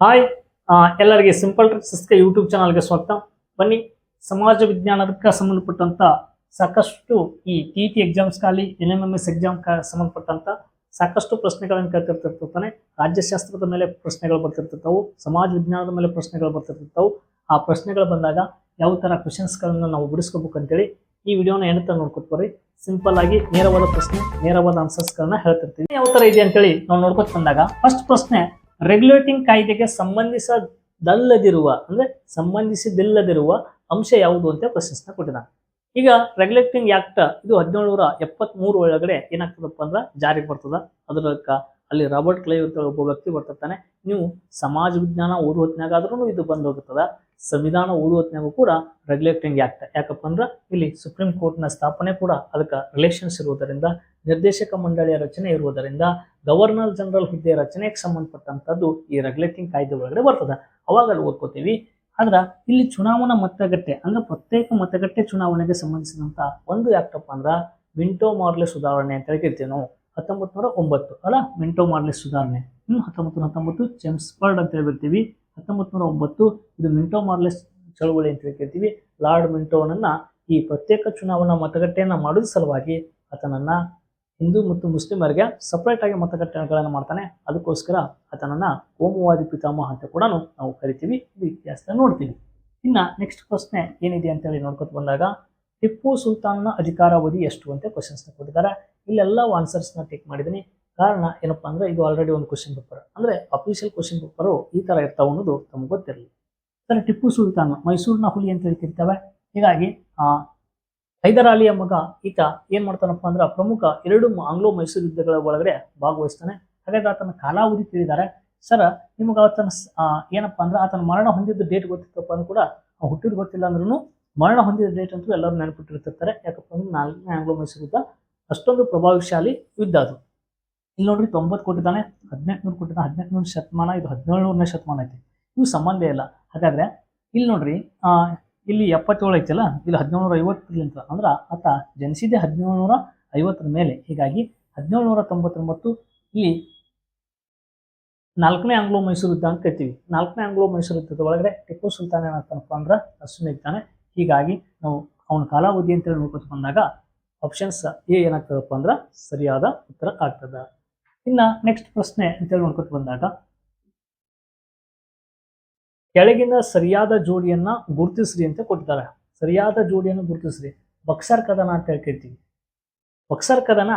Hi ಎಲ್ಲರಿಗೆ simple ಟ್ರಿಕ್ಸ್ಗೆ YouTube ಚಾನಲ್ಗೆ ಸ್ವಾಗತ. ಬನ್ನಿ, ಸಮಾಜ ವಿಜ್ಞಾನಕ್ಕೆ ಸಂಬಂಧಪಟ್ಟಂತ ಸಾಕಷ್ಟು ಈ T T ಎಕ್ಸಾಮ್ಸ್ಗಾಗಲಿ N M M S exam ಸಂಬಂಧಪಟ್ಟಂಥ ಸಾಕಷ್ಟು ಪ್ರಶ್ನೆಗಳನ್ನು ಕೇಳ್ತಿರ್ತಿರ್ತಾನೆ ರಾಜ್ಯಶಾಸ್ತ್ರದ ಮೇಲೆ ಪ್ರಶ್ನೆಗಳು ಬರ್ತಿರ್ತಿರ್ತಾವು ಸಮಾಜ ವಿಜ್ಞಾನದ ಮೇಲೆ ಪ್ರಶ್ನೆಗಳು ಬರ್ತಿರ್ತಿರ್ತಾವು ಆ ಪ್ರಶ್ನೆಗಳು ಬಂದಾಗ ಯಾವ ಥರ ಕ್ವಶನ್ಸ್ಗಳನ್ನ ನಾವು ಬಿಡಿಸ್ಕೋಬೇಕು ಅಂತೇಳಿ ಈ ವಿಡಿಯೋನ ಏನಂತ ನೋಡ್ಕೊತ ಬರ್ರಿ. ಸಿಂಪಲ್ ಆಗಿ ನೇರವಾದ ಪ್ರಶ್ನೆ, ನೇರವಾದ ಆನ್ಸರ್ಸ್ಗಳನ್ನ ಹೇಳ್ತಿರ್ತೀವಿ ಯಾವ ಥರ ಇದೆ ಅಂತೇಳಿ ನಾವು ನೋಡ್ಕೊತ ಬಂದಾಗ ಫಸ್ಟ್ ಪ್ರಶ್ನೆ ರೆಗ್ಯುಲೇಟಿಂಗ್ ಕಾಯ್ದೆಗೆ ಸಂಬಂಧಿಸದಲ್ಲದಿರುವ, ಅಂದ್ರೆ ಸಂಬಂಧಿಸಿದಿಲ್ಲದಿರುವ ಅಂಶ ಯಾವುದು ಅಂತ ಪ್ರಶ್ನಿಸ್ತಾ ಕೊಟ್ಟಿದ್ದಾನೆ ಈಗ ರೆಗ್ಯುಲೇಟಿಂಗ್ ಆಕ್ಟ್ ಇದು ಹದಿನೇಳು ನೂರ ಎಪ್ಪತ್ಮೂರು ಒಳಗಡೆ ಏನಾಗ್ತದಪ್ಪ ಅಂದ್ರೆ ಜಾರಿಗೆ ಬರ್ತದ. ಅದರಕ್ಕ ಅಲ್ಲಿ ರಾಬರ್ಟ್ ಕ್ಲೈವ್ ಅಂತ ಒಬ್ಬ ವ್ಯಕ್ತಿ ಬರ್ತಿರ್ತಾನೆ ನೀವು ಸಮಾಜ ವಿಜ್ಞಾನ ಓದುವ ಹೊತ್ತಿನಾಗಾದ್ರೂ ಇದು ಬಂದು ಹೋಗುತ್ತದೆ ಸಂವಿಧಾನ ಓದು ಹೊತ್ತಿನಾಗೂ ಕೂಡ ರೆಗ್ಯುಲೇಟಿಂಗ್ ಆಕ್ಟ್ ಯಾಕಪ್ಪ ಅಂದ್ರೆ ಇಲ್ಲಿ ಸುಪ್ರೀಂ ಕೋರ್ಟ್ನ ಸ್ಥಾಪನೆ ಕೂಡ ಅದಕ್ಕೆ ರಿಲೇಷನ್ಸ್ ಇರುವುದರಿಂದ, ನಿರ್ದೇಶಕ ಮಂಡಳಿಯ ರಚನೆ ಇರುವುದರಿಂದ ಗವರ್ನರ್ ಜನರಲ್ ಹುದ್ದೆ ರಚನೆಗೆ ಸಂಬಂಧಪಟ್ಟಂತದ್ದು ಈ ರೆಗ್ಯುಲೇಟಿಂಗ್ ಕಾಯ್ದೆ ಒಳಗಡೆ ಬರ್ತದೆ. ಅವಾಗ ಓದ್ಕೋತೀವಿ. ಆದ್ರೆ ಇಲ್ಲಿ ಚುನಾವಣಾ ಮತಗಟ್ಟೆ, ಅಂದ್ರೆ ಪ್ರತ್ಯೇಕ ಮತಗಟ್ಟೆ ಚುನಾವಣೆಗೆ ಸಂಬಂಧಿಸಿದಂತ ಒಂದು ಯಾಕಪ್ಪ ಅಂದ್ರೆ ವಿಂಟೋ ಮಾರ್ಲೆ ಸುಧಾರಣೆ ಅಂತ ಹೇಳ್ತಿರ್ತೀವಿ ನಾವು. ಹತ್ತೊಂಬತ್ತು ನೂರ ಒಂಬತ್ತು. ಅಲ್ಲ, ಮಿಂಟೋ ಮಾರ್ಲೆ ಸುಧಾರಣೆ. ಹ್ಞೂ ಹತ್ತೊಂಬತ್ತು ನೂರ ಹತ್ತೊಂಬತ್ತು ಜೇಮ್ಸ್ ಬರ್ಡ್ ಅಂತ ಹೇಳ್ಬಿಡ್ತೀವಿ. ಹತ್ತೊಂಬತ್ತು ನೂರ ಒಂಬತ್ತು, ಇದು ಮಿಂಟೋ ಮಾರ್ಲೆಸ್ ಚಳವಳಿ ಅಂತ ಹೇಳ್ತೀವಿ ಲಾರ್ಡ್ ಮಿಂಟೋನನ್ನು ಈ ಪ್ರತ್ಯೇಕ ಚುನಾವಣಾ ಮತಗಟ್ಟೆಯನ್ನು ಮಾಡೋದ್ರ ಸಲುವಾಗಿ ಆತನನ್ನ ಹಿಂದೂ ಮತ್ತು ಮುಸ್ಲಿಮರಿಗೆ ಸಪ್ರೇಟ್ ಆಗಿ ಮತಗಟ್ಟೆಗಳನ್ನು ಮಾಡ್ತಾನೆ. ಅದಕ್ಕೋಸ್ಕರ ಆತನನ್ನ ಕೋಮುವಾದಿ ಪಿತಾಮಹ ಅಂತ ಕೂಡ ನಾವು ಕರಿತೀವಿ. ಇದು ಇತಿಹಾಸ ನೋಡ್ತೀವಿ. ಇನ್ನು ನೆಕ್ಸ್ಟ್ ಪ್ರಶ್ನೆ ಏನಿದೆ ಅಂತೇಳಿ ನೋಡ್ಕೊತ ಬಂದಾಗ ಟಿಪ್ಪು ಸುಲ್ತಾನ್ನ ಅಧಿಕಾರಾವಧಿ ಎಷ್ಟು ಅಂತ ಕ್ವಶನ್ಸ್ನ ಕೊಟ್ಟಿದ್ದಾರೆ ಇಲ್ಲೆಲ್ಲ ಆನ್ಸರ್ಸ್ನ ಟೇಕ್ ಮಾಡಿದ್ದೀನಿ. ಕಾರಣ ಏನಪ್ಪ ಅಂದ್ರೆ ಇದು ಆಲ್ರೆಡಿ ಒಂದು ಕ್ವಶನ್ ಪೇಪರ್ ಅಂದ್ರೆ ಅಫಿಷಿಯಲ್ ಕ್ವಶನ್ ಪೇಪರು ಈ ತರ ಇರ್ತಾವ ಅನ್ನೋದು ತಮ್ಗೆ ಗೊತ್ತಿರಲಿ ಸರ್, ಟಿಪ್ಪು ಸುಲ್ತಾನ್, ಮೈಸೂರಿನ ಹುಲಿ ಅಂತ ಹೇಳ್ತಿರ್ತವೆ. ಹೀಗಾಗಿ ಹೈದರಾಲಿಯ ಮಗ ಈತ ಏನ್ ಮಾಡ್ತಾನಪ್ಪ ಅಂದ್ರೆ ಪ್ರಮುಖ ಎರಡು ಆಂಗ್ಲೋ ಮೈಸೂರು ಯುದ್ಧಗಳ ಒಳಗಡೆ ಭಾಗವಹಿಸ್ತಾನೆ. ಹಾಗಾದ್ರೆ ಆತನ ಕಾಲಾವಧಿ ತಿಳಿದಾರೆ. ಸರ್ ನಿಮಗೆ ಆತನ ಏನಪ್ಪಾ ಅಂದ್ರೆ ಆತನ ಮರಣ ಹೊಂದಿದ್ದ ಡೇಟ್ ಗೊತ್ತಿತ್ತಪ್ಪ ಅಂದ್ರೂ ಕೂಡ ಹುಟ್ಟಿದ್ ಗೊತ್ತಿಲ್ಲ ಅಂದ್ರೂ ಮರಣ ಹೊಂದಿದ ಡೇಟ್ ಅಂತೂ ಎಲ್ಲರೂ ನೆನಪಿಟ್ಟಿರ್ತಿರ್ತಾರೆ. ಯಾಕಪ್ಪ ಅಂದ್ರೆ ನಾಲ್ಕನೇ ಆಂಗ್ಲೋ ಮೈಸೂರು ಯುದ್ಧ ಅಷ್ಟೊಂದು ಪ್ರಭಾವಶಾಲಿ ಯುದ್ಧ ಅದು. ಇಲ್ಲಿ ನೋಡ್ರಿ ತೊಂಬತ್ತು ಕೊಟ್ಟಿದ್ದಾನೆ ಹದಿನೆಂಟುನೂರು ಕೊಟ್ಟಿದ್ದಾನೆ ಹದಿನೆಂಟುನೂರು ಶತಮಾನ, ಇದು ಹದಿನೇಳುನೂರನೇ ಶತಮಾನ ಐತಿ. ಇವು ಸಂಬಂಧ ಇಲ್ಲ. ಹಾಗಾದ್ರೆ ಇಲ್ಲಿ ನೋಡ್ರಿ ಇಲ್ಲಿ ಎಪ್ಪತ್ತೇಳು ಐತಲ್ಲ, ಇಲ್ಲಿ ಹದಿನೇಳುನೂರ ಐವತ್ತರಿಂದ ಅಂದ್ರೆ ಆತ ಜನಿಸಿದೆ ಹದಿನೇಳುನೂರ ಐವತ್ತರ ಮೇಲೆ. ಹೀಗಾಗಿ ಹದಿನೇಳುನೂರ ತೊಂಬತ್ತೊಂಬತ್ತು ಇಲ್ಲಿ ನಾಲ್ಕನೇ ಆಂಗ್ಲೋ ಮೈಸೂರು ಯುದ್ಧ ಅಂತ ಕರಿತೀವಿ. ನಾಲ್ಕನೇ ಆಂಗ್ಲೋ ಮೈಸೂರು ಯುದ್ಧದ ಒಳಗಡೆ ಟಿಪ್ಪು ಸುಲ್ತಾನ್ ಏನಾಗ್ತಾನಪ್ಪ ಅಂದ್ರೆ ಅಶ್ವಿನ ಇದ್ದಾನೆ. ಹೀಗಾಗಿ ನಾವು ಅವನ ಕಾಲಾವಧಿ ಅಂತೇಳಿ ನೋಡ್ಕೊತ ಬಂದಾಗ ಆಪ್ಷನ್ಸ್ ಎ ಏನಾಗ್ತದಪ್ಪ ಅಂದ್ರೆ ಸರಿಯಾದ ಉತ್ತರ ಆಗ್ತದ. ಇನ್ನ ನೆಕ್ಸ್ಟ್ ಪ್ರಶ್ನೆ ಅಂತೇಳಿ ನೋಡ್ಕೊತ ಬಂದಾಗ ಕೆಳಗಿನ ಸರಿಯಾದ ಜೋಡಿಯನ್ನ ಗುರುತಿಸ್ರಿ ಅಂತ ಕೊಟ್ಟಿದ್ದಾರೆ. ಸರಿಯಾದ ಜೋಡಿಯನ್ನು ಗುರುತಿಸ್ರಿ. ಬಕ್ಸರ್ ಕದನ ಅಂತ ಹೇಳ್ಕೊಳ್ತೀವಿ ಬಕ್ಸರ್ ಕದನ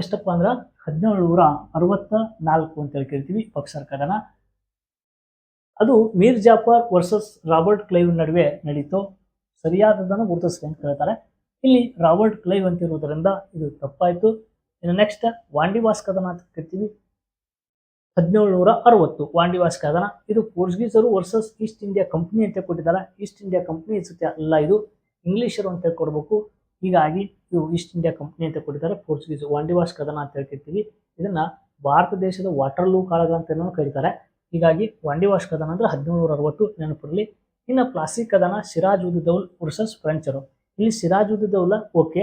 ಎಷ್ಟಪ್ಪ ಅಂದ್ರೆ ಹದಿನೇಳು ನೂರ ಅರವತ್ತ ನಾಲ್ಕು ಅಂತ ಹೇಳಿ ಕೇಳ್ತೀವಿ ಬಕ್ಸರ್ ಕದನ. ಅದು Mir Jafar versus Robert Clive ನಡುವೆ ನಡೀತು. ಸರಿಯಾದದನ್ನು ಗುರುತಿಸ್ರಿ ಅಂತ ಹೇಳ್ತಾರೆ. ಇಲ್ಲಿ ರಾಬರ್ಟ್ ಕ್ಲೈವ್ ಅಂತ ಇರುವುದರಿಂದ ಇದು ತಪ್ಪಾಯಿತು. ಇನ್ನು ನೆಕ್ಸ್ಟ್ ವಾಂಡಿವಾಸ್ ಕದನ ಅಂತ ಕರಿತೀವಿ ಹದಿನೇಳು ನೂರ ಅರವತ್ತು ವಾಂಡಿವಾಸ್ ಕದನ ಇದು ಪೋರ್ಚುಗೀಸರು ವರ್ಸಸ್ ಈಸ್ಟ್ ಇಂಡಿಯಾ ಕಂಪ್ನಿ ಅಂತ ಕೊಟ್ಟಿದ್ದಾರೆ. ಈಸ್ಟ್ ಇಂಡಿಯಾ ಕಂಪ್ನಿ ಅನ್ಸುತ್ತೆ ಅಲ್ಲ ಇದು. ಇಂಗ್ಲೀಷರು ಅಂತ ಕೊಡಬೇಕು ಹೀಗಾಗಿ ಇದು ಈಸ್ಟ್ ಇಂಡಿಯಾ ಕಂಪ್ನಿ ಅಂತ ಕೊಟ್ಟಿದ್ದಾರೆ ಪೋರ್ಚುಗೀಸ್ ವಾಂಡಿವಾಸ್ ಕದನ ಅಂತ ಹೇಳ್ತಿರ್ತೀವಿ ಇದನ್ನ ಭಾರತ ದೇಶದ ವಾಟರ್ಲೂ ಕಾಳಗ ಅಂತ ಕರೀತಾರೆ. ಹೀಗಾಗಿ ವಾಂಡಿವಾಸ್ ಕದನ ಅಂದರೆ ಹದಿನೇಳು ಅರವತ್ತು ನೆನಪಿರಲಿ. ಇನ್ನು ಪ್ಲಾಸ್ಟಿಕ್ ಕದನ ಸಿರಾಜ್ ಉದ್ ದೌಲ್ ವರ್ಸಸ್ ಫ್ರೆಂಚರು ಇಲ್ಲಿ ಸಿರಾಜ್ ಉದ್ ದೌಲ ಓಕೆ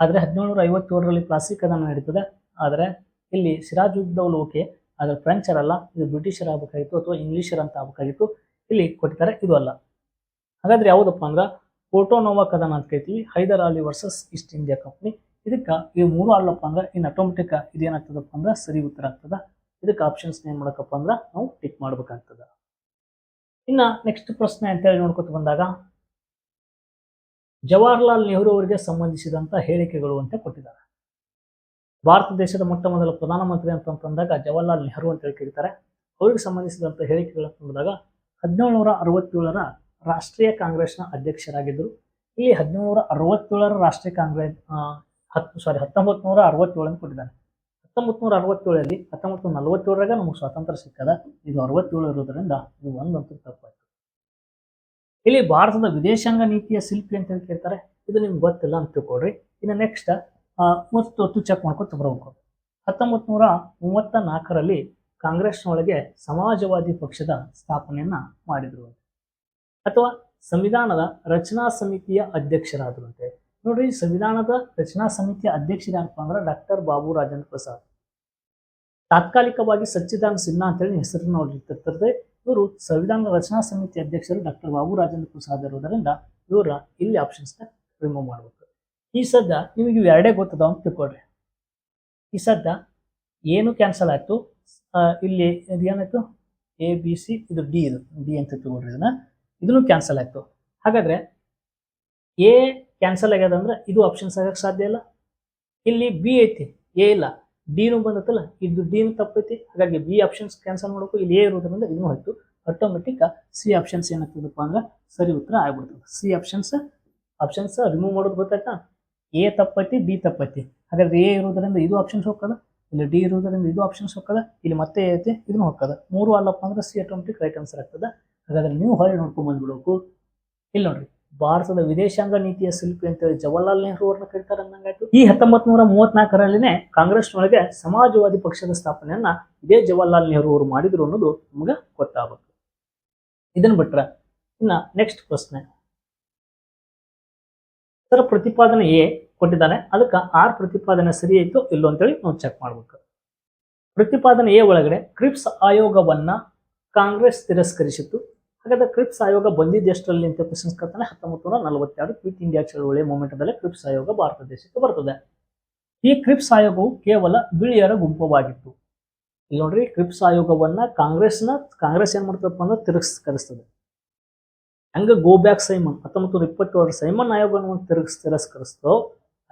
ಆದರೆ ಹದಿನೇಳುನೂರ ಐವತ್ತೇಳರಲ್ಲಿ ಪ್ಲಾಸ್ಟಿಕ್ ಕದನ ನಡೀತದೆ. ಆದರೆ ಇಲ್ಲಿ ಸಿರಾಜ್ ಉದ್ ದೌಲ್ ಓಕೆ ಆದರೆ ಫ್ರೆಂಚರಲ್ಲ ಇದು ಬ್ರಿಟಿಷರ್ ಆಗಬೇಕಾಗಿತ್ತು ಅಥವಾ ಇಂಗ್ಲಿಷರ್ ಅಂತ ಆಗಬೇಕಾಗಿತ್ತು. ಇಲ್ಲಿ ಕೊಟ್ಟಿದ್ದಾರೆ, ಇದು ಅಲ್ಲ. ಹಾಗಾದ್ರೆ ಯಾವುದಪ್ಪ ಅಂದ್ರೆ ಪೋರ್ಟೋನೋವಾ ಕದನ ಅಂತ ಕರಿತೀವಿ Hyder Ali versus East India company ಇದಕ್ಕೆ ಇವು ಮೂರು ಆಡಲಪ್ಪ ಅಂದ್ರೆ ಇನ್ನು ಆಟೋಮೆಟಿಕ್ ಇದೇನಾಗ್ತದಪ್ಪ ಅಂದ್ರೆ, ಸರಿ ಉತ್ತರ ಆಗ್ತದ. ಇದಕ್ಕೆ ಆಪ್ಷನ್ಸ್ ಏನು ಮಾಡಕಪ್ಪ ಅಂದ್ರೆ, ನಾವು ಟಿಕ್ ಮಾಡ್ಬೇಕಾಗ್ತದ. ಇನ್ನ ನೆಕ್ಸ್ಟ್ ಪ್ರಶ್ನೆ ಅಂತೇಳಿ ನೋಡ್ಕೊತ ಬಂದಾಗ, ಜವಾಹರ್ಲಾಲ್ ನೆಹರು ಅವರಿಗೆ ಸಂಬಂಧಿಸಿದಂಥ ಹೇಳಿಕೆಗಳು ಅಂತ ಕೊಟ್ಟಿದ್ದಾರೆ. ಭಾರತ ದೇಶದ ಮೊಟ್ಟ ಮೊದಲ ಪ್ರಧಾನಮಂತ್ರಿ ಅಂತಂದಾಗ ಜವಾಹರ್ಲಾಲ್ ನೆಹರು ಅಂತ ಹೇಳಿ ಕರೀತಾರೆ ಅವರಿಗೆ ಸಂಬಂಧಿಸಿದಂಥ ಹೇಳಿಕೆಗಳು ಅಂತ ಬಂದಾಗ ಹದಿನೇಳು ನೂರ ಅರವತ್ತೇಳರ ರಾಷ್ಟ್ರೀಯ ಕಾಂಗ್ರೆಸ್ನ ಅಧ್ಯಕ್ಷರಾಗಿದ್ದರು. ಇಲ್ಲಿ ಹದಿನೇಳು ನೂರ ಅರವತ್ತೇಳರ ರಾಷ್ಟ್ರೀಯ ಕಾಂಗ್ರೆಸ್ ಹತ್ತು ಸಾರಿ ಹತ್ತೊಂಬತ್ತು ನೂರ ಅರವತ್ತೇಳನ್ನು ಕೊಟ್ಟಿದ್ದಾರೆ. ಹತ್ತೊಂಬತ್ತು ನೂರ ಅರವತ್ತೇಳರಲ್ಲಿ ಹತ್ತೊಂಬತ್ತು ನೂರ ನಲವತ್ತೇಳರಾಗ ನಮಗೆ ಸ್ವಾತಂತ್ರ್ಯ ಸಿಕ್ಕದ ಇದು ಅರವತ್ತೇಳು ಇರೋದ್ರಿಂದ ಇದು ಒಂದಂತೂ ತಪ್ಪಾಯ್ತು. ಇಲ್ಲಿ ಭಾರತದ ವಿದೇಶಾಂಗ ನೀತಿಯ ಶಿಲ್ಪಿ ಅಂತ ಹೇಳಿ ಕೇಳ್ತಾರೆ. ಇದು ನಿಮ್ಗೆ ಗೊತ್ತಿಲ್ಲ ಅಂತ ತಿಳ್ಕೊಳ್ರಿ. ಇನ್ನು ನೆಕ್ಸ್ಟ್ ಮತ್ತು ಚೆಕ್ ಮಾಡ್ಕೊತ ಬರಬೇಕು ಹತ್ತೊಂಬತ್ತು ನೂರ ಮೂವತ್ತ ನಾಲ್ಕರಲ್ಲಿ ಕಾಂಗ್ರೆಸ್ನೊಳಗೆ ಸಮಾಜವಾದಿ ಪಕ್ಷದ ಸ್ಥಾಪನೆಯನ್ನ ಮಾಡಿದ್ರು ಅಥವಾ ಸಂವಿಧಾನದ ರಚನಾ ಸಮಿತಿಯ ಅಧ್ಯಕ್ಷರಾದರಂತೆ ನೋಡ್ರಿ ಸಂವಿಧಾನದ ರಚನಾ ಸಮಿತಿಯ ಅಧ್ಯಕ್ಷರು ಯಾರಪ್ಪ ಅಂದ್ರೆ ಡಾಕ್ಟರ್ ಬಾಬು ರಾಜೇಂದ್ರ ಪ್ರಸಾದ್. ತಾತ್ಕಾಲಿಕವಾಗಿ ಸಚ್ಚಿದಾನ ಸಿನ್ಹಾ ಅಂತೇಳಿ ಹೆಸರನ್ನು ಇಟ್ಟಿರ್ತಾರೆ. ಇವರು ಸಂವಿಧಾನ ರಚನಾ ಸಮಿತಿ ಅಧ್ಯಕ್ಷರು ಡಾಕ್ಟರ್ ಬಾಬು ರಾಜೇಂದ್ರ ಪ್ರಸಾದ್ ಇರೋದರಿಂದ ಇವರ ಇಲ್ಲಿ ಆಪ್ಷನ್ಸ್ನ ರಿಮೂವ್ ಮಾಡಬೇಕು. ಈ ಸದ್ದ ನಿಮಗೆ ಇವು ಎರಡೇ ಗೊತ್ತದ ಅಂತ ತಿಳ್ಕೊಳ್ರಿ. ಈ ಸದ್ದ ಏನು ಕ್ಯಾನ್ಸಲ್ ಆಯ್ತು? ಇಲ್ಲಿ ಇದು ಏನಾಯ್ತು? ಎ ಬಿ ಸಿ ಇದು ಡಿ ಇದು ಡಿ ಅಂತ ತಿಳ್ಕೊಳ್ರಿ ಇದನ್ನ. ಇದನ್ನು ಕ್ಯಾನ್ಸಲ್ ಆಯ್ತು. ಹಾಗಾದ್ರೆ ಎ ಕ್ಯಾನ್ಸಲ್ ಆಗ್ಯದ ಅಂದ್ರೆ ಇದು ಆಪ್ಷನ್ಸ್ ಆಗಕ್ಕೆ ಸಾಧ್ಯ ಇಲ್ಲ. ಇಲ್ಲಿ ಬಿ ಐತಿ ಎ ಇಲ್ಲ. ಡಿನು ಬಂದತ್ತಲ್ಲ ಇದು ಡಿನು ತಪ್ಪೈತಿ. ಹಾಗಾಗಿ ಬಿ ಆಪ್ಷನ್ಸ್ ಕ್ಯಾನ್ಸಲ್ ಮಾಡಬೇಕು. ಇಲ್ಲಿ ಎ ಇರೋದ್ರಿಂದ ಇದನ್ನು ಹೋಯ್ತು ಆಟೋಮೆಟಿಕ್ ಸಿ ಆಪ್ಷನ್ಸ್ ಏನಾಗ್ತದಪ್ಪ ಅಂದ್ರೆ ಸರಿ ಉತ್ತರ ಆಗ್ಬಿಡ್ತದೆ. ಸಿ ಆಪ್ಷನ್ಸ್ ಆಪ್ಷನ್ಸ್ ರಿಮೂವ್ ಮಾಡೋದು ಗೊತ್ತಾಯ್ತ? ಎ ತಪ್ಪೈತಿ ಬಿ ತಪ್ಪೈತಿ. ಹಾಗಾದ್ರೆ ಎ ಇರೋದ್ರಿಂದ ಇದು ಆಪ್ಷನ್ಸ್ ಹೋಗ್ತದ? ಇಲ್ಲಿ ಡಿ ಇರೋದ್ರಿಂದ ಇದು ಆಪ್ಷನ್ಸ್ ಹೋಗ್ತದ? ಇಲ್ಲಿ ಮತ್ತೆ ಐತೆ, ಇದನ್ನು ಹೋಗ್ತದ. ಮೂರು ಅಲ್ಲಪ್ಪ ಅಂದ್ರೆ ಸಿ ಆಟೋಮೆಟಿಕ್ ರೈಟ್ ಆನ್ಸರ್ ಆಗ್ತದೆ. ಹಾಗಾದ್ರೆ ನೀವು ಹೊಳೆ ನೋಡ್ಕೊಂಡ್ ಇಲ್ಲಿ ನೋಡ್ರಿ. ಭಾರತದ ವಿದೇಶಾಂಗ ನೀತಿಯ ಶಿಲ್ಪಿ ಅಂತೇಳಿ ಜವಾಹರ್ಲಾಲ್ ನೆಹರು ಅವ್ರನ್ನ ಕರೀತಾರೆ ಅಂದಂಗಾಯ್ತು ಈ ಹತ್ತೊಂಬತ್ ನೂರ ಮೂವತ್ನಾಲ್ಕರಲ್ಲಿನೇ ಕಾಂಗ್ರೆಸ್ನೊಳಗೆ ಸಮಾಜವಾದಿ ಪಕ್ಷದ ಸ್ಥಾಪನೆಯನ್ನ ಇದೇ ಜವಾಹರ್ಲಾಲ್ ನೆಹರು ಅವರು ಮಾಡಿದ್ರು ಅನ್ನೋದು ನಮ್ಗೆ ಗೊತ್ತಾಗುತ್ತೆ ಇದನ್ನ ಬಿಟ್ರೆ ಇನ್ನ ನೆಕ್ಸ್ಟ್ ಪ್ರಶ್ನೆ. ಸರ್, ಪ್ರತಿಪಾದನೆ ಎ ಕೊಟ್ಟಿದ್ದಾನೆ. ಅದಕ್ಕೆ ಆರ್ ಪ್ರತಿಪಾದನೆ ಸರಿ ಆಯ್ತು ಇಲ್ಲೋ ಅಂತೇಳಿ ನಾವು ಚೆಕ್ ಮಾಡ್ಬೇಕು. ಪ್ರತಿಪಾದನೆ ಎ ಒಳಗಡೆ, ಕ್ರಿಪ್ಸ್ ಆಯೋಗವನ್ನ ಕಾಂಗ್ರೆಸ್ ತಿರಸ್ಕರಿಸಿತು ಹಾಗಾದ್ರೆ ಕ್ರಿಪ್ಸ್ ಆಯೋಗ ಬಂದಿದ್ದೆಷ್ಟರಲ್ಲಿ ಅಂತ ಕ್ವಶನ್ಸ್ ಕೇಳ್ತಾನೆ ಹತ್ತೊಂಬತ್ತು ನೂರ ನಲವತ್ತೆರಡು ಕ್ವಿಟ್ ಇಂಡಿಯಾ ಚಳವಳಿಯ ಮೂಮೆಂಟ್ದಲ್ಲೇ ಕ್ರಿಪ್ಸ್ ಆಯೋಗ ಭಾರತ ದೇಶಕ್ಕೆ ಬರ್ತದೆ. ಈ ಕ್ರಿಪ್ಸ್ ಆಯೋಗವು ಕೇವಲ ಬಿಳಿಯರ ಗುಂಪವಾಗಿತ್ತು. ಇಲ್ಲಿ ನೋಡ್ರಿ ಕ್ರಿಪ್ಸ್ ಆಯೋಗವನ್ನ ಕಾಂಗ್ರೆಸ್ನ, ಕಾಂಗ್ರೆಸ್ ಏನ್ ಮಾಡ್ತದಪ್ಪ ಅಂದ್ರೆ ತಿರಸ್ಕರಿಸ್ತದೆ. ಹಂಗ ಗೋ ಬ್ಯಾಕ್ ಸೈಮನ್ ಹತ್ತೊಂಬತ್ತು ನೂರ ಇಪ್ಪತ್ತೇಳರ ಸೈಮನ್ ಆಯೋಗವನ್ನು ತಿರಸ್, ತಿರಸ್ಕರಿಸ್ತೋ.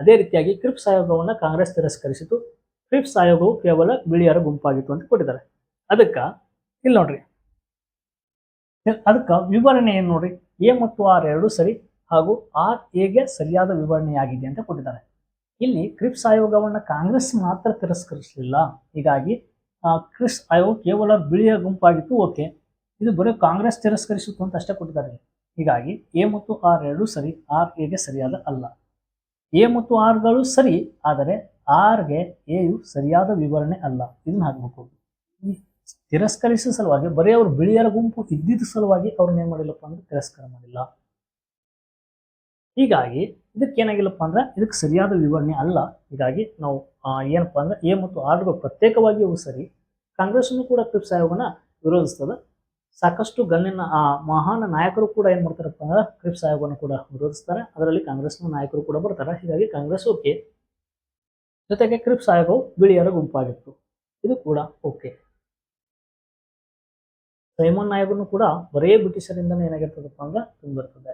ಅದೇ ರೀತಿಯಾಗಿ ಕ್ರಿಪ್ಸ್ ಆಯೋಗವನ್ನ ಕಾಂಗ್ರೆಸ್ ತಿರಸ್ಕರಿಸಿತು. ಕ್ರಿಪ್ಸ್ ಆಯೋಗವು ಕೇವಲ ಬಿಳಿಯರ ಗುಂಪಾಗಿತ್ತು ಅಂತ ಕೊಟ್ಟಿದ್ದಾರೆ. ಅದಕ್ಕ, ಇಲ್ಲಿ ನೋಡ್ರಿ. ಅದಕ್ಕೆ ವಿವರಣೆ ಏನು ನೋಡ್ರಿ ಎ ಮತ್ತು ಆರ್ ಎರಡು ಸರಿ ಹಾಗೂ ಆರ್ ಎಗೆ ಸರಿಯಾದ ವಿವರಣೆಯಾಗಿದೆ ಅಂತ ಕೊಟ್ಟಿದ್ದಾರೆ. ಇಲ್ಲಿ ಕ್ರಿಪ್ಸ್ ಆಯೋಗವನ್ನು ಕಾಂಗ್ರೆಸ್ ಮಾತ್ರ ತಿರಸ್ಕರಿಸಲಿಲ್ಲ. ಹೀಗಾಗಿ ಕ್ರಿಪ್ಸ್ ಆಯೋಗ ಕೇವಲ ಬಿಳಿಯ ಗುಂಪಾಗಿತ್ತು, ಓಕೆ. ಇದು ಬರೀ ಕಾಂಗ್ರೆಸ್ ತಿರಸ್ಕರಿಸಿತ್ತು ಅಂತ ಅಷ್ಟೇ ಕೊಟ್ಟಿದ್ದಾರೆ. ಹೀಗಾಗಿ, ಎ ಮತ್ತು ಆರ್ ಎರಡು ಸರಿ, ಆರ್ ಎಗೆ ಸರಿಯಾದ ಅಲ್ಲ. ಎ ಮತ್ತು ಆರ್ಗಳು ಸರಿ, ಆದರೆ ಆರ್ಗೆ ಎಯು ಸರಿಯಾದ ವಿವರಣೆ ಅಲ್ಲ. ಇದನ್ನ ಹಾಕ್ಬೇಕು. ಈ ತಿರಸ್ಕರಿಸುವ ಸಲುವಾಗಿ, ಬರೀ ಅವ್ರು ಬಿಳಿಯರ ಗುಂಪು ಇದ್ದಿದ್ದ ಸಲುವಾಗಿ ಅವ್ರನ್ನ ಏನ್ ಮಾಡಿಲ್ಲಪ್ಪ ಅಂದ್ರೆ ತಿರಸ್ಕಾರ ಮಾಡಿಲ್ಲ. ಹೀಗಾಗಿ ಇದಕ್ಕೆ ಏನಾಗಿಲ್ಲಪ್ಪ ಅಂದ್ರೆ ಇದಕ್ಕೆ ಸರಿಯಾದ ವಿವರಣೆ ಅಲ್ಲ. ಹೀಗಾಗಿ ನಾವು ಏನಪ್ಪ ಅಂದ್ರೆ ಎ ಮತ್ತು ಆರ್ಗಳು ಪ್ರತ್ಯೇಕವಾಗಿ ಅವರು ಸರಿ. ಕಾಂಗ್ರೆಸ್ನು ಕೂಡ ಕ್ರಿಪ್ಸ್ ಆಯೋಗನ ವಿರೋಧಿಸ್ತದೆ. ಸಾಕಷ್ಟು ಗಣ್ಯನ, ಆ, ಮಹಾನ್ ನಾಯಕರು ಕೂಡ ಏನ್ ಮಾಡ್ತಾರಪ್ಪ ಅಂದ್ರೆ ಕ್ರಿಪ್ಸ್ ಆಯೋಗನ ಕೂಡ ವಿರೋಧಿಸ್ತಾರೆ. ಅದರಲ್ಲಿ ಕಾಂಗ್ರೆಸ್ನ ನಾಯಕರು ಕೂಡ ಬರ್ತಾರೆ. ಹೀಗಾಗಿ ಕಾಂಗ್ರೆಸ್ ಓಕೆ. ಜೊತೆಗೆ ಕ್ರಿಪ್ಸ್ ಆಯೋಗವು ಬಿಳಿಯರ ಗುಂಪಾಗಿತ್ತು. ಇದು ಕೂಡ ಓಕೆ. ಸೈಮನ್ ನಾಯಕನು ಕೂಡ ಬರೇ ಬ್ರಿಟಿಷರಿಂದನೇ ಏನಾಗಿರ್ತದಪ್ಪ ಅಂದ್ರೆ ತುಂಬಿರ್ತದೆ.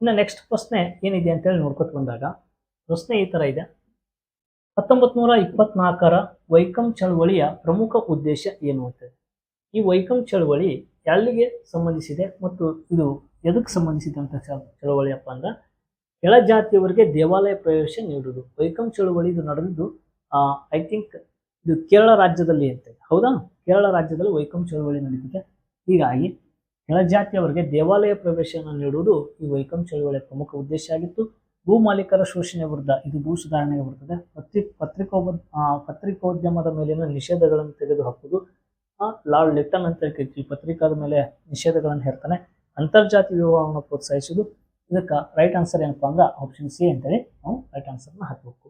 ಇನ್ನು ನೆಕ್ಸ್ಟ್ ಪ್ರಶ್ನೆ ಏನಿದೆ ಅಂತೇಳಿ ನೋಡ್ಕೊತ ಬಂದಾಗ, ಪ್ರಶ್ನೆ ಈ ತರ ಇದೆ. ಹತ್ತೊಂಬತ್ ನೂರ ಇಪ್ಪತ್ನಾಲ್ಕರ ವೈಕಂ ಚಳವಳಿಯ ಪ್ರಮುಖ ಉದ್ದೇಶ ಏನು ಅಂತ ಈ ವೈಕಂ ಚಳವಳಿ ಎಲ್ಲಿಗೆ ಸಂಬಂಧಿಸಿದೆ ಮತ್ತು ಇದು ಎದಕ್ಕೆ ಸಂಬಂಧಿಸಿದೆ ಅಂತ ಚಳವಳಿಯಪ್ಪ ಅಂದ್ರೆ ಕೆಳಜಾತಿಯವರಿಗೆ ದೇವಾಲಯ ಪ್ರವೇಶ ನೀಡುವುದು. ವೈಕಂ ಚಳವಳಿ ಇದು ನಡೆದಿದ್ದು ಐ ಥಿಂಕ್ ಇದು ಕೇರಳ ರಾಜ್ಯದಲ್ಲಿ ಅಂತ ಹೌದಾ? ಕೇರಳ ರಾಜ್ಯದಲ್ಲಿ ವೈಕಂ ಚಳುವಳಿ ನಡೀತಿದೆ. ಹೀಗಾಗಿ ಕೆಳಜಾತಿಯವರಿಗೆ ದೇವಾಲಯ ಪ್ರವೇಶವನ್ನು ನೀಡುವುದು ಈ ವೈಕಂ ಚಳುವಳಿಯ ಪ್ರಮುಖ ಉದ್ದೇಶ ಆಗಿತ್ತು. ಭೂ ಮಾಲೀಕರ ಶೋಷಣೆ ವಿರುದ್ಧ ಇದು ಭೂ ಸುಧಾರಣೆಗೆ ಬರ್ತದೆ. ಪತ್ರಿ ಪತ್ರಿಕೋ ಪತ್ರಿಕೋದ್ಯಮದ ಮೇಲಿನ ನಿಷೇಧಗಳನ್ನು ತೆಗೆದುಹಾಕುವುದು ಆ, ಲಾರ್ಡ್ ಲಿಟ್ಟನ್ ಅಂತ ಕರಿತೀವಿ ಪತ್ರಿಕಾದ ಮೇಲೆ ನಿಷೇಧಗಳನ್ನು ಹೇರ್ತಾನೆ. ಅಂತರ್ಜಾತಿ ವಿವಾಹವನ್ನು ಪ್ರೋತ್ಸಾಹಿಸುವುದು. ಇದಕ್ಕೆ ರೈಟ್ ಆನ್ಸರ್ ಏನಪ್ಪಾ ಅಂದ್ರೆ ಆಪ್ಷನ್ ಸಿ ಅಂತೇಳಿ ನಾವು ರೈಟ್ ಆನ್ಸರ್ನ ಹಾಕಬೇಕು.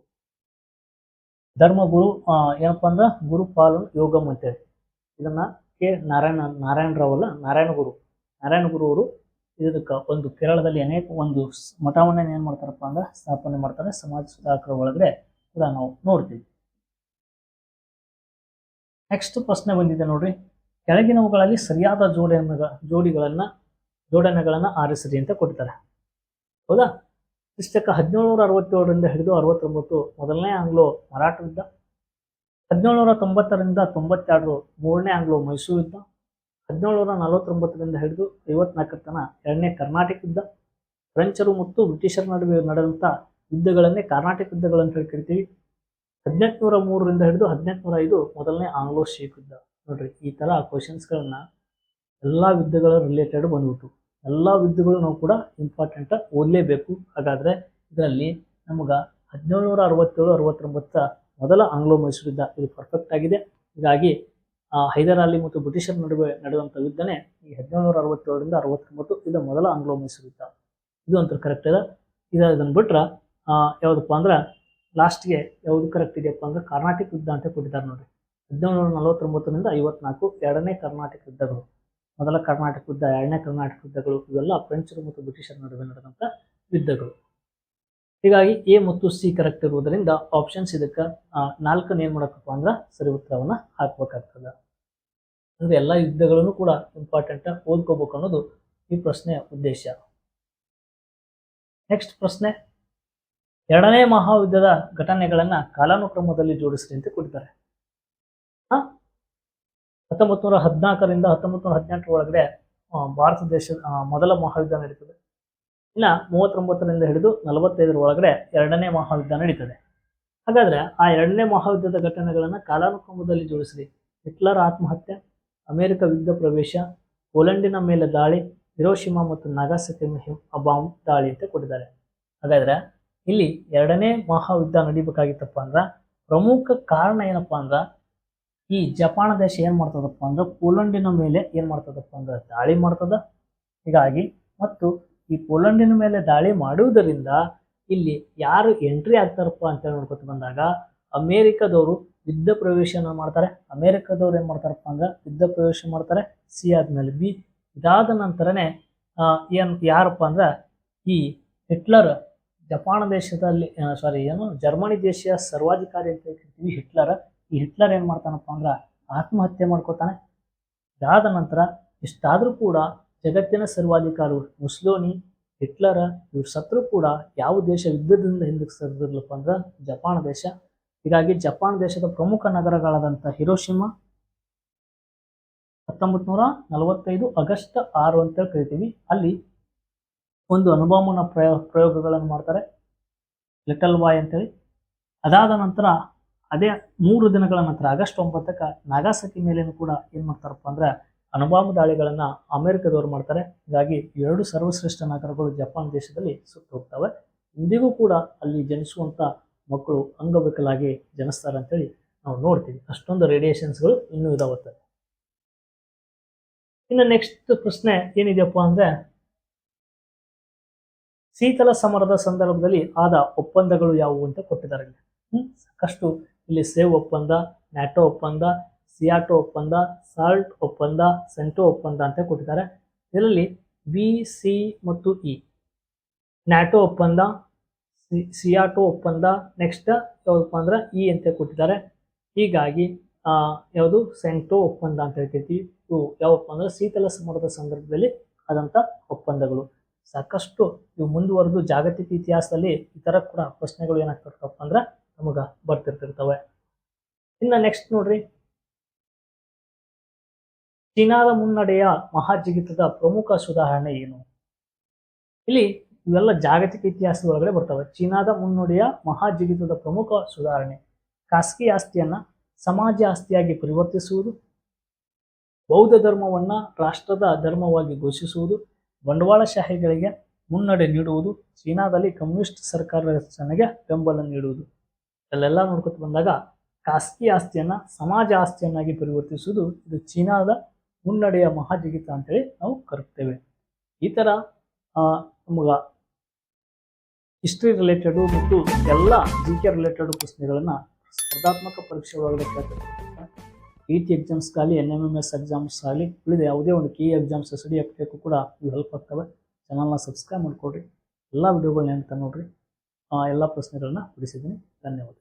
ಧರ್ಮಗುರು ಏನಪ್ಪ ಅಂದ್ರೆ ಗುರುಪಾಲನ್ ಯೋಗಂ ಅಂತೇಳಿ. ಇದನ್ನ ಕೆ ನಾರಾಯಣ ನಾರಾಯಣ ರಾವ್ ಅಲ್ಲ ನಾರಾಯಣ ಗುರು. ನಾರಾಯಣ ಗುರು ಅವರು ಇದಕ್ಕೆ ಒಂದು ಕೇರಳದಲ್ಲಿ ಅನೇಕ ಒಂದು ಮಠವನ್ನ ಏನು ಮಾಡ್ತಾರಪ್ಪ ಅಂದ್ರೆ ಸ್ಥಾಪನೆ ಮಾಡ್ತಾರೆ, ಸಮಾಜ ಸುಧಾರಕರ ಒಳಗಡೆ ಕೂಡ ನಾವು ನೋಡ್ತೀವಿ. ನೆಕ್ಸ್ಟ್ ಪ್ರಶ್ನೆ ಬಂದಿದೆ ನೋಡ್ರಿ. ಕೆಳಗಿನವುಗಳಲ್ಲಿ ಸರಿಯಾದ ಜೋಡಣೆ ಜೋಡಿಗಳನ್ನ, ಜೋಡಣೆಗಳನ್ನ ಆರಿಸಿರಿ ಅಂತ ಕೊಡ್ತಾರೆ. ಹೌದಾ? ಇಷ್ಟಕ್ಕೆ ಹದಿನೇಳುನೂರ ಅರವತ್ತೇಳರಿಂದ ಹಿಡಿದು ಅರವತ್ತೊಂಬತ್ತು, ಮೊದಲನೇ ಆಂಗ್ಲೋ ಮರಾಠ ಯುದ್ಧ ಹದಿನೇಳುನೂರ ತೊಂಬತ್ತರಿಂದ ತೊಂಬತ್ತೆರಡು ಮೂರನೇ ಆಂಗ್ಲೋ ಮೈಸೂರು ಯುದ್ಧ ಹದಿನೇಳುನೂರ ನಲವತ್ತೊಂಬತ್ತರಿಂದ ಹಿಡಿದು ಐವತ್ನಾಲ್ಕರ ತನ ಎರಡನೇ ಕರ್ನಾಟಕ ಯುದ್ಧ ಫ್ರೆಂಚರು ಮತ್ತು ಬ್ರಿಟಿಷರ ನಡುವೆ ನಡೆದಂಥ ಯುದ್ಧಗಳನ್ನೇ ಕರ್ನಾಟಕ ಯುದ್ಧಗಳಂತ ಹೇಳಿ ಕರಿತೀವಿ ಹದಿನೆಂಟುನೂರ ಮೂರರಿಂದ ಹಿಡಿದು ಹದಿನೆಂಟುನೂರ ಐದು ಮೊದಲನೇ ಆಂಗ್ಲೋ ಶೇಖ್ ಯುದ್ಧ. ನೋಡ್ರಿ, ಈ ಥರ ಕ್ವಶನ್ಸ್ಗಳನ್ನ ಎಲ್ಲ ಯುದ್ಧಗಳ ರಿಲೇಟೆಡ್ ಬಂದ್ಬಿಟ್ಟು ಎಲ್ಲ ವಿದ್ಯೆಗಳು ನಾವು ಕೂಡ ಇಂಪಾರ್ಟೆಂಟ್ ಓದಲೇಬೇಕು. ಹಾಗಾದ್ರೆ ಇದರಲ್ಲಿ ನಮ್ಗೆ ಹದಿನೇಳುನೂರ ಅರವತ್ತೇಳು ಅರವತ್ತೊಂಬತ್ತ ಮೊದಲ ಆಂಗ್ಲೋ ಮೈಸೂರು ಯುದ್ಧ ಇದು ಪರ್ಫೆಕ್ಟ್ ಆಗಿದೆ. ಹೀಗಾಗಿ ಹೈದರಾಲಿ ಮತ್ತು ಬ್ರಿಟಿಷರ ನಡುವೆ ನಡೆಯುವಂಥ ಯುದ್ಧನೇ ಈ ಹದಿನೇಳುನೂರ ಅರವತ್ತೇಳರಿಂದ ಅರವತ್ತೊಂಬತ್ತು ಇದು ಮೊದಲ ಆಂಗ್ಲೋ ಮೈಸೂರು ಯುದ್ಧ ಇದು ಅಂತೂ ಕರೆಕ್ಟ್ ಇದೆ. ಇದು ಇದನ್ನು ಬಿಟ್ರೆ ಯಾವುದಪ್ಪ ಅಂದ್ರೆ ಲಾಸ್ಟ್ಗೆ ಯಾವುದು ಕರೆಕ್ಟ್ ಇದೆಯಪ್ಪ ಅಂದ್ರೆ ಕರ್ನಾಟಕ ಯುದ್ಧ ಅಂತ ಕೊಟ್ಟಿದ್ದಾರೆ ನೋಡಿ ಹದಿನೇಳು ನೂರ ನಲವತ್ತೊಂಬತ್ತರಿಂದ ಐವತ್ನಾಲ್ಕು ಎರಡನೇ ಕರ್ನಾಟಕ ಯುದ್ಧಗಳು ಮೊದಲ ಕರ್ನಾಟಕ ಯುದ್ಧ ಎರಡನೇ ಕರ್ನಾಟಕ ಯುದ್ಧಗಳು ಇವೆಲ್ಲ ಫ್ರೆಂಚರು ಮತ್ತು ಬ್ರಿಟಿಷರ ನಡುವೆ ನಡೆದಂಥ ಯುದ್ಧಗಳು. ಹೀಗಾಗಿ ಎ ಮತ್ತು ಸಿ ಕರೆಕ್ಟ್ ಇರುವುದರಿಂದ ಆಪ್ಷನ್ಸ್ ಇದಕ್ಕೆ ನಾಲ್ಕನ್ನು ಏನು ಮಾಡಬೇಕಪ್ಪ ಅಂದ್ರೆ ಸರಿ ಉತ್ತರವನ್ನು ಹಾಕ್ಬೇಕಾಗ್ತದೆ. ಅಂದರೆ ಎಲ್ಲ ಯುದ್ಧಗಳನ್ನು ಕೂಡ ಇಂಪಾರ್ಟೆಂಟ್ ಓದ್ಕೋಬೇಕು ಅನ್ನೋದು ಈ ಪ್ರಶ್ನೆಯ ಉದ್ದೇಶ. ನೆಕ್ಸ್ಟ್ ಪ್ರಶ್ನೆ, ಎರಡನೇ ಮಹಾಯುದ್ಧದ ಘಟನೆಗಳನ್ನು ಕಾಲಾನುಕ್ರಮದಲ್ಲಿ ಜೋಡಿಸ್ರಿ ಅಂತ ಕೊಡ್ತಾರೆ ಹತ್ತೊಂಬತ್ತು ನೂರ ಹದಿನಾಲ್ಕರಿಂದ ಹತ್ತೊಂಬತ್ತು ನೂರ ಹದಿನೆಂಟರ ಒಳಗಡೆ ಭಾರತ ದೇಶದ ಮೊದಲ ಮಹಾಯುದ್ಧ ನಡೀತದೆ. ಇಲ್ಲ ಮೂವತ್ತೊಂಬತ್ತರಿಂದ ಹಿಡಿದು ನಲವತ್ತೈದರ ಒಳಗಡೆ ಎರಡನೇ ಮಹಾಯುದ್ಧ ನಡೀತದೆ. ಹಾಗಾದ್ರೆ ಆ ಎರಡನೇ ಮಹಾಯುದ್ಧದ ಘಟನೆಗಳನ್ನು ಕಾಲಾನುಕ್ರಮದಲ್ಲಿ ಜೋಡಿಸ್ರಿ. ಹಿಟ್ಲರ್ ಆತ್ಮಹತ್ಯೆ, ಅಮೆರಿಕ ಯುದ್ಧ ಪ್ರವೇಶ, ಪೋಲೆಂಡಿನ ಮೇಲೆ ದಾಳಿ, ಹಿರೋಶಿಮಾ ಮತ್ತು ನಾಗಾಸಕಿ ಅಬಾಮ್ ದಾಳಿ ಅಂತ ಕೊಟ್ಟಿದ್ದಾರೆ. ಹಾಗಾದ್ರೆ ಇಲ್ಲಿ ಎರಡನೇ ಮಹಾಯುದ್ಧ ನಡಿಬೇಕಾಗಿತ್ತಪ್ಪ ಅಂದ್ರೆ ಪ್ರಮುಖ ಕಾರಣ ಏನಪ್ಪಾ ಅಂದ್ರ ಈ ಜಪಾನ್ ದೇಶ ಏನು ಮಾಡ್ತದಪ್ಪ ಅಂದ್ರೆ ಪೋಲೆಂಡಿನ ಮೇಲೆ ಏನು ಮಾಡ್ತದಪ್ಪ ಅಂದ್ರೆ ದಾಳಿ ಮಾಡ್ತದ. ಹೀಗಾಗಿ ಮತ್ತು ಈ ಪೋಲೆಂಡಿನ ಮೇಲೆ ದಾಳಿ ಮಾಡುವುದರಿಂದ ಇಲ್ಲಿ ಯಾರು ಎಂಟ್ರಿ ಆಗ್ತಾರಪ್ಪ ಅಂತ ಹೇಳಿ ನೋಡ್ಕೊತ ಬಂದಾಗ ಅಮೇರಿಕದವರು ಯುದ್ಧ ಪ್ರವೇಶನ ಮಾಡ್ತಾರೆ. ಅಮೇರಿಕದವ್ರು ಏನು ಮಾಡ್ತಾರಪ್ಪ ಅಂದ್ರೆ ಯುದ್ಧ ಪ್ರವೇಶ ಮಾಡ್ತಾರೆ. ಸಿ ಆದ್ಮೇಲೆ ಬಿ ಇದಾದ ನಂತರನೇ ಏನ್ ಯಾರಪ್ಪ ಅಂದ್ರೆ ಈ ಹಿಟ್ಲರ್ ಜಪಾನ್ ದೇಶದಲ್ಲಿ ಸಾರಿ ಏನು ಜರ್ಮನಿ ದೇಶದ ಸರ್ವಾಧಿಕಾರಿ ಅಂತ ಹೇಳ್ತೀವಿ ಹಿಟ್ಲರ್. ಈ ಹಿಟ್ಲರ್ ಏನು ಮಾಡ್ತಾನಪ್ಪ ಅಂದ್ರೆ ಆತ್ಮಹತ್ಯೆ ಮಾಡ್ಕೋತಾನೆ. ಇದಾದ ನಂತರ ಇಷ್ಟಾದರೂ ಕೂಡ ಜಗತ್ತಿನ ಸರ್ವಾಧಿಕಾರಿ ಮುಸ್ಲೋನಿ, ಹಿಟ್ಲರ ಇವ್ರು ಸತ್ರು ಕೂಡ ಯಾವ ದೇಶ ಯುದ್ಧದಿಂದ ಹಿಂದಕ್ಕೆ ಸರಿದಿರ್ಲಪ್ಪ ಅಂದ್ರೆ ಜಪಾನ್ ದೇಶ. ಹೀಗಾಗಿ ಜಪಾನ್ ದೇಶದ ಪ್ರಮುಖ ನಗರಗಳಾದಂಥ ಹಿರೋಶಿಮಾ ಹತ್ತೊಂಬತ್ತು ನೂರ ನಲವತ್ತೈದು ಆಗಸ್ಟ್ ಆರು ಅಂತ ಕರಿತೀವಿ ಅಲ್ಲಿ ಒಂದು ಅನುಭವನ ಪ್ರಯೋಗ ಪ್ರಯೋಗಗಳನ್ನು ಮಾಡ್ತಾರೆ. ಲಿಟಲ್ ಬಾಯ್ ಅಂತೇಳಿ. ಅದಾದ ನಂತರ ಅದೇ ಮೂರು ದಿನಗಳ ನಂತರ, ಆಗಸ್ಟ್ ಒಂಬತ್ತಕ್ಕೆ ನಾಗಾಸಕಿ ಮೇಲೇನು ಕೂಡ ಏನು ಮಾಡ್ತಾರಪ್ಪ ಅಂದ್ರೆ ಅಣುಬಾಂಬ್ ದಾಳಿಗಳನ್ನು ಅಮೆರಿಕದವರು ಮಾಡ್ತಾರೆ. ಹೀಗಾಗಿ ಎರಡು ಸರ್ವಶ್ರೇಷ್ಠ ನಗರಗಳು ಜಪಾನ್ ದೇಶದಲ್ಲಿ ಸುತ್ತ ಹೋಗ್ತವೆ. ಇಂದಿಗೂ ಕೂಡ ಅಲ್ಲಿ ಜನಿಸುವಂಥ ಮಕ್ಕಳು ಅಂಗವಿಕಲಾಗಿ ಜನಿಸ್ತಾರೆ ಅಂತೇಳಿ ನಾವು ನೋಡ್ತೀವಿ. ಅಷ್ಟೊಂದು ರೇಡಿಯೇಷನ್ಸ್ಗಳು ಇನ್ನೂ ಇದಾವತ್ತೆ. ಇನ್ನು ನೆಕ್ಸ್ಟ್ ಪ್ರಶ್ನೆ ಏನಿದೆಯಪ್ಪ ಅಂದ್ರೆ, ಶೀತಲ ಸಮರದ ಸಂದರ್ಭದಲ್ಲಿ ಆದ ಒಪ್ಪಂದಗಳು ಯಾವುವು ಅಂತ ಕೊಟ್ಟಿದ್ದಾರೆ. ಸಾಕಷ್ಟು ಇಲ್ಲಿ ಸೇವ್ ಒಪ್ಪಂದ, ನ್ಯಾಟೋ ಒಪ್ಪಂದ, ಸಿಯಾಟೋ ಒಪ್ಪಂದ, ಸಾಲ್ಟ್ ಒಪ್ಪಂದ, ಸೆಂಟೋ ಒಪ್ಪಂದ ಅಂತ ಕೊಟ್ಟಿದ್ದಾರೆ. ಇದರಲ್ಲಿ ಬಿ ಸಿ ಮತ್ತು ಇ ನ್ಯಾಟೋ ಒಪ್ಪಂದ, ಸಿ- ಸಿಯಾಟೋ ಒಪ್ಪಂದ ನೆಕ್ಸ್ಟ್ ಯಾವುದಪ್ಪ ಅಂದ್ರೆ ಇ ಅಂತ ಕೊಟ್ಟಿದ್ದಾರೆ. ಹೀಗಾಗಿ ಯಾವುದು? ಸೆಂಟೋ ಒಪ್ಪಂದ ಅಂತ ಹೇಳ್ತೀವಿ ಇವು ಯಾವಪ್ಪ ಅಂದ್ರೆ ಶೀತಲ ಸಮರದ ಸಂದರ್ಭದಲ್ಲಿ ಆದಂಥ ಒಪ್ಪಂದಗಳು. ಸಾಕಷ್ಟು ಇವು ಮುಂದುವರೆದು ಜಾಗತಿಕ ಇತಿಹಾಸದಲ್ಲಿ ಈ ಥರ ಕೂಡ ಪ್ರಶ್ನೆಗಳು ಏನಾಗ್ತಿರ್ತಪ್ಪ ಅಂದ್ರೆ ನಮಗ ಬರ್ತಿರ್ತಿರ್ತವೆ. ಇನ್ನು ನೆಕ್ಸ್ಟ್ ನೋಡ್ರಿ. ಚೀನಾದ ಮುನ್ನಡೆಯ ಮಹಾಜಿಗಿತದ ಪ್ರಮುಖ ಸುಧಾರಣೆ ಏನು? ಇಲ್ಲಿ ಇವೆಲ್ಲ ಜಾಗತಿಕ ಇತಿಹಾಸದ ಒಳಗಡೆ ಬರ್ತವೆ. ಚೀನಾದ ಮುನ್ನಡೆಯ ಮಹಾಜಿಗಿತದ ಪ್ರಮುಖ ಸುಧಾರಣೆ. ಖಾಸಗಿ ಆಸ್ತಿಯನ್ನ ಸಮಾಜ ಆಸ್ತಿಯಾಗಿ ಪರಿವರ್ತಿಸುವುದು, ಬೌದ್ಧ ಧರ್ಮವನ್ನ ರಾಷ್ಟ್ರದ ಧರ್ಮವಾಗಿ ಘೋಷಿಸುವುದು ಬಂಡವಾಳಶಾಹಿಗಳಿಗೆ ಮುನ್ನಡೆ ನೀಡುವುದು, ಚೀನಾದಲ್ಲಿ ಕಮ್ಯುನಿಸ್ಟ್ ಸರ್ಕಾರ ರಚನೆಗೆ ಬೆಂಬಲ ನೀಡುವುದು. ಅಲ್ಲೆಲ್ಲ ನೋಡ್ಕೊತ ಬಂದಾಗ ಖಾಸಗಿ ಆಸ್ತಿಯನ್ನ ಸಮಾಜ ಆಸ್ತಿಯನ್ನಾಗಿ ಪರಿವರ್ತಿಸುವುದು ಇದು ಚೀನಾದ ಮುನ್ನಡೆಯ ಮಹಾಜಿಗಿತ ಅಂತೇಳಿ ನಾವು ಕರುತ್ತೇವೆ ಈ ಥರ ನಮಗ ಹಿಸ್ಟ್ರಿ ರಿಲೇಟೆಡು ಮತ್ತು ಎಲ್ಲ ಜಿ ಕೆ ರಿಲೇಟೆಡ್ ಪ್ರಶ್ನೆಗಳನ್ನು ಸ್ಪರ್ಧಾತ್ಮಕ ಪರೀಕ್ಷೆ ಒಳಗಡೆ E T ಎಕ್ಸಾಮ್ಸ್ಗಾಗಲಿ N M M S exams ಆಗಲಿ, ಉಳಿದ ಯಾವುದೇ ಒಂದು key exams S D F ಕೂಡ ಇವು ಹೆಲ್ಪ್ ಆಗ್ತವೆ. ಚಾನಲ್ನ ಸಬ್ಸ್ಕ್ರೈಬ್ ಮಾಡಿಕೊಡ್ರಿ ಎಲ್ಲ ವಿಡಿಯೋಗಳನ್ನ ಅಂತ ನೋಡ್ರಿ. ಎಲ್ಲ ಪ್ರಶ್ನೆಗಳನ್ನ ಬಿಡಿಸಿದ್ದೀನಿ. ಧನ್ಯವಾದ.